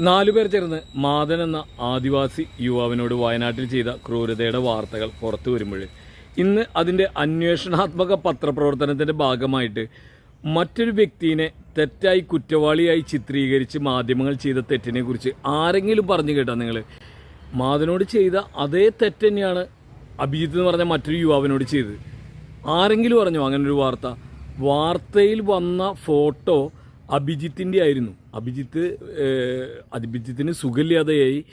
നാലുപേർ ചേർന്ന് മാതൻ എന്ന ആദിവാസി യുവാവിനോട് വയനാട്ടിൽ ചെയ്ത ക്രൂരതയുടെ വാർത്തകൾ പുറത്തു വരുമ്പോൾ ഇന്ന് അതിന്റെ അന്വേഷണാത്മക പത്രപ്രവർത്തനത്തിന്റെ ഭാഗമായിട്ട് മറ്റൊരു വ്യക്തിയെ തെറ്റായി കുറ്റവാളിയായി ചിത്രീകരിച്ച് മാധ്യമങ്ങൾ ചെയ്ത തെറ്റിനെക്കുറിച്ച് ആരെങ്കിലും പറഞ്ഞു കേട്ടോ നിങ്ങൾ മാതനോട് ചെയ്ത അതേ തെറ്റ് തന്നെയാണ് അഭിജിത്ത് എന്ന് പറഞ്ഞ മറ്റൊരു യുവാവിനോട് ചെയ്തത്. ആരെങ്കിലും പറഞ്ഞോ അങ്ങനൊരു വാർത്ത? വാർത്തയിൽ വന്ന ഫോട്ടോ അഭിജിത്തിന്റെ ആയിരുന്നു. അഭിജിത്ത് അഭിജിത്തിന് സുഖമില്ലാതെയായി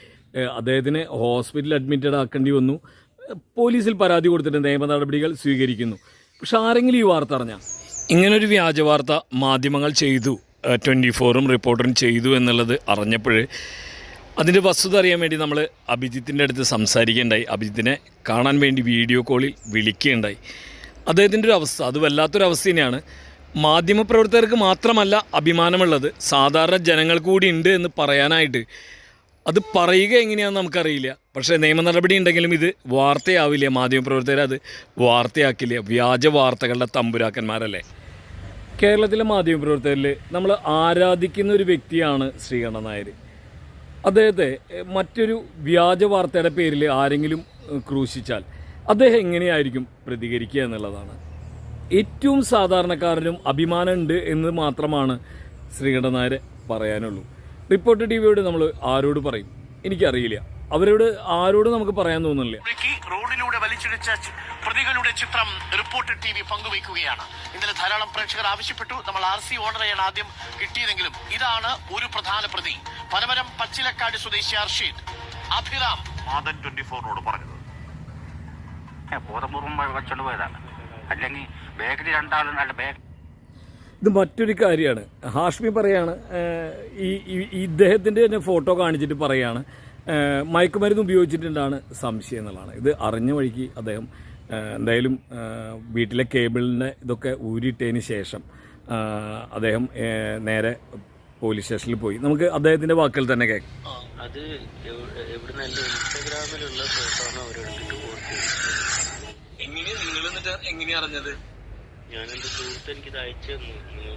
അദ്ദേഹത്തിനെ ഹോസ്പിറ്റലിൽ അഡ്മിറ്റഡ് ആക്കേണ്ടി വന്നു. പോലീസിൽ പരാതി കൊടുത്തിട്ട് നിയമ നടപടികൾ സ്വീകരിക്കുന്നു. പക്ഷെ ആരെങ്കിലും ഈ വാർത്ത അറിഞ്ഞാൽ ഇങ്ങനൊരു വ്യാജ വാർത്ത മാധ്യമങ്ങൾ ചെയ്തു ട്വന്റി ഫോറും റിപ്പോർട്ടറും ചെയ്തു എന്നുള്ളത് അറിഞ്ഞപ്പോൾ അതിന്റെ വസ്തുത അറിയാൻ വേണ്ടി നമ്മൾ അഭിജിത്തിന്റെ അടുത്ത് സംസാരിക്കുകയുണ്ടായി അഭിജിത്തിനെ കാണാൻ വേണ്ടി വീഡിയോ കോളിൽ വിളിക്കുകയുണ്ടായി അദ്ദേഹത്തിന്റെ ഒരു അവസ്ഥ അത് വല്ലാത്തൊരവസ്ഥ തന്നെയാണ്. മാധ്യമപ്രവർത്തകർക്ക് മാത്രമല്ല അഭിമാനമുള്ളത്. സാധാരണ ജനങ്ങൾ കൂടി ഉണ്ട് എന്ന് പറയാനായിട്ട്. അത് പറയുക എങ്ങനെയാണെന്ന് നമുക്കറിയില്ല. പക്ഷേ നിയമ നടപടി ഉണ്ടെങ്കിലും ഇത് വാർത്തയാവില്ല? മാധ്യമപ്രവർത്തകർ അത് വാർത്തയാക്കില്ല? വ്യാജ വാർത്തകളുടെ തമ്പുരാക്കന്മാരല്ലേ? കേരളത്തിലെ മാധ്യമപ്രവർത്തകരിൽ നമ്മൾ ആരാധിക്കുന്ന ഒരു വ്യക്തിയാണ് ശ്രീകണ്ഠൻ നായർ. അദ്ദേഹത്തെ മറ്റൊരു വ്യാജ വാർത്തയുടെ പേരിൽ ആരെങ്കിലും ക്രൂശിച്ചാൽ അദ്ദേഹം എങ്ങനെയായിരിക്കും പ്രതികരിക്കുക എന്നുള്ളതാണ്. ഏറ്റവും സാധാരണക്കാരനും അഭിമാനമുണ്ട് എന്ന് മാത്രമാണ് ശ്രീകണ്ഠൻ നായരെ പറയാനുള്ളൂ. റിപ്പോർട്ട് ടി വിയോട് നമ്മൾ ആരോട് പറയും? എനിക്കറിയില്ല. അവരോട് ആരോട് നമുക്ക് പറയാൻ തോന്നുന്നില്ല. റോഡിലൂടെ വലിച്ചിടിച്ച പ്രതികളുടെ ചിത്രം റിപ്പോർട്ട് ടി വി പങ്കുവയ്ക്കുകയാണ്. ഇന്നലെ ധാരാളം പ്രേക്ഷകർ ആവശ്യപ്പെട്ടു. നമ്മൾ ആർ സി ഓണറെയാണ് ആദ്യം കിട്ടിയതെങ്കിലും ഇതാണ് ഒരു പ്രധാന പ്രതി. പനമരം പച്ചിലക്കാട് സ്വദേശി അർഷീദ്. അഭിറാം. മാതൻ ട്വന്റി ഫോറിനോട് പറഞ്ഞത്. ഏ, ബോധപൂർവം വെച്ചോണ്ട് പോയതാണ്. അല്ലെങ്കിൽ ബേക്കറി രണ്ടാളും അല്ല ബാഗ് ഇത് മറ്റൊരു കാര്യമാണ്. ഹാഷ്മി പറയാണ് ഈ ഇദ്ദേഹത്തിന്റെ തന്നെ ഫോട്ടോ കാണിച്ചിട്ട് പറയാണ് മയക്കുമരുന്ന് ഉപയോഗിച്ചിട്ടുണ്ടാണ് സംശയം എന്നുള്ളതാണ്. ഇത് അറിഞ്ഞ വഴിക്ക് അദ്ദേഹം എന്തായാലും വീട്ടിലെ കേബിളിനെ ഇതൊക്കെ ഊരിയിട്ടതിന് ശേഷം അദ്ദേഹം നേരെ പോലീസ് സ്റ്റേഷനിൽ പോയി. നമുക്ക് അദ്ദേഹത്തിന്റെ വാക്കുകൾ തന്നെ കേൾക്കാം. അത് എവിടെ ഇൻസ്റ്റാഗ്രാമിലുള്ള ഫോട്ടോ ആണ് അവരെടുത്തിട്ട് പോസ്റ്റ് ചെയ്തത്. എങ്ങനെയാ അറിഞ്ഞത്? ഞാൻ എന്റെ സുഹൃത്ത് എനിക്കിത് അയച്ചു തന്നു.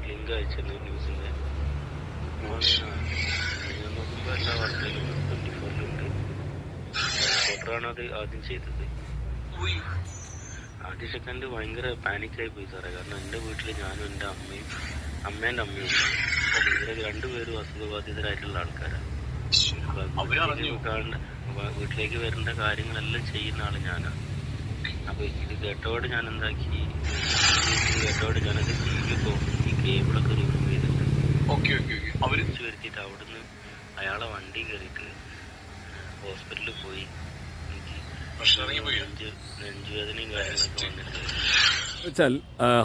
ലിങ്ക് അയച്ചു തന്നു ന്യൂസിന്റെ. ഞാൻ നോക്കുമ്പോ എല്ലാ വാർത്തയിലും ട്വന്റി ഫോറിലുണ്ട് റിപ്പോർട്ടറാണ് അത് ആദ്യം ചെയ്തത്. ആദ്യ സെക്കൻഡ് ഭയങ്കര പാനിക്കായി പോയി സാറേ. കാരണം എന്റെ വീട്ടിൽ ഞാനും എന്റെ അമ്മയും അമ്മേന്റെ അമ്മയും ഉണ്ട്. അപ്പൊ ഇവരെ രണ്ടുപേരും അസുഖബാധിതരായിട്ടുള്ള ആൾക്കാരാണ് വീട്ടിലേക്ക് വരേണ്ട കാര്യങ്ങളെല്ലാം ചെയ്യുന്ന ആൾ ഞാനാണ് അപ്പൊ ഇത് കേട്ടോട് ഞാൻ എന്താക്കി കേട്ടോട് ഞാനത് വി ഈ കേബിളൊക്കെ റിമൂവ് ചെയ്തിട്ട്. വിളിച്ചു വരുത്തിയിട്ട് അവിടുന്ന് അയാളെ വണ്ടി കയറിയിട്ട് ഹോസ്പിറ്റലിൽ പോയി. വെച്ചാൽ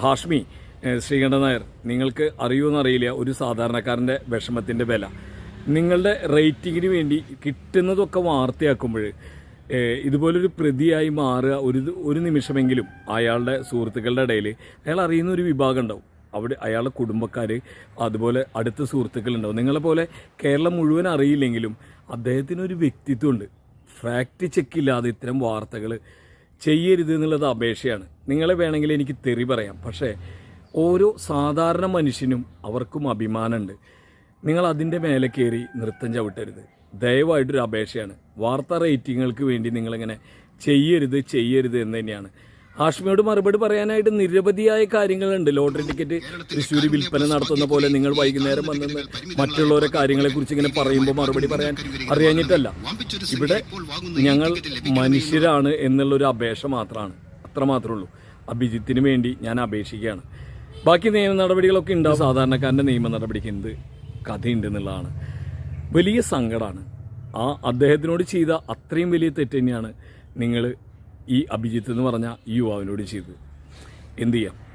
ഹാഷ്മി ശ്രീകണ്ഠ ശ്രീകണ്ഠൻ നായർ നിങ്ങൾക്ക് അറിയുമെന്നറിയില്ല ഒരു സാധാരണക്കാരന്റെ വിഷമത്തിന്റെ വില. നിങ്ങളുടെ റേറ്റിങ്ങിന് വേണ്ടി കിട്ടുന്നതൊക്കെ വാർത്തയാക്കുമ്പോൾ ഇതുപോലൊരു പ്രതിയായി മാറുക ഒരു ഒരു നിമിഷമെങ്കിലും അയാളുടെ സുഹൃത്തുക്കളുടെ ഇടയിൽ അയാൾ അറിയുന്ന ഒരു വിഭാഗം ഉണ്ടാവും. അവിടെ അയാളുടെ കുടുംബക്കാർ അതുപോലെ അടുത്ത സുഹൃത്തുക്കളുണ്ടാവും നിങ്ങളെ പോലെ കേരളം മുഴുവൻ അറിയില്ലെങ്കിലും അദ്ദേഹത്തിനൊരു വ്യക്തിത്വമുണ്ട്. ഫാക്റ്റ് ചെക്ക് ഇല്ലാതെ ഇത്തരം വാർത്തകൾ ചെയ്യരുത് എന്നുള്ളത് അപേക്ഷയാണ്. നിങ്ങളെ വേണമെങ്കിൽ എനിക്ക് തെറി പറയാം. പക്ഷേ ഓരോ സാധാരണ മനുഷ്യനും അവർക്കും അഭിമാനമുണ്ട്. നിങ്ങൾ അതിന്റെ മേലെ കയറി നൃത്തം ചവിട്ടരുത്. ദയവായിട്ടൊരു അപേക്ഷയാണ്. വാർത്താ റേറ്റിങ്ങുകൾക്ക് വേണ്ടി നിങ്ങളിങ്ങനെ ചെയ്യരുത് ചെയ്യരുത് എന്ന് തന്നെയാണ്. ഹാഷ്മിയോട് മറുപടി പറയാനായിട്ട് നിരവധിയായ കാര്യങ്ങളുണ്ട്. ലോട്ടറി ടിക്കറ്റ് തൃശ്ശൂർ വിൽപ്പന നടത്തുന്ന പോലെ നിങ്ങൾ വൈകുന്നേരം വന്നെന്ന് മറ്റുള്ളവരെ കാര്യങ്ങളെക്കുറിച്ച് ഇങ്ങനെ പറയുമ്പോൾ മറുപടി പറയാൻ അറിയാഞ്ഞിട്ടല്ല. ഇവിടെ ഞങ്ങൾ മനുഷ്യരാണ് എന്നുള്ളൊരു അപേക്ഷ മാത്രമാണ്. അത്ര മാത്രമേ ഉള്ളൂ. അഭിജിത്തിന് വേണ്ടി ഞാൻ അപേക്ഷിക്കുകയാണ്. ബാക്കി നിയമ നടപടികളൊക്കെ ഉണ്ടാവും. സാധാരണക്കാരന്റെ നിയമ നടപടിക്ക് എന്ത് കഥയുണ്ട് എന്നുള്ളതാണ്. വലിയ സങ്കടമാണ് ആ അദ്ദേഹത്തിനോട് ചെയ്ത അത്രയും വലിയ തെറ്റ് തന്നെയാണ് നിങ്ങൾ ഈ അഭിജിത്ത് എന്ന് പറഞ്ഞ ഈ യുവാവിനോട് ചെയ്തത്. എന്തു ചെയ്യാം?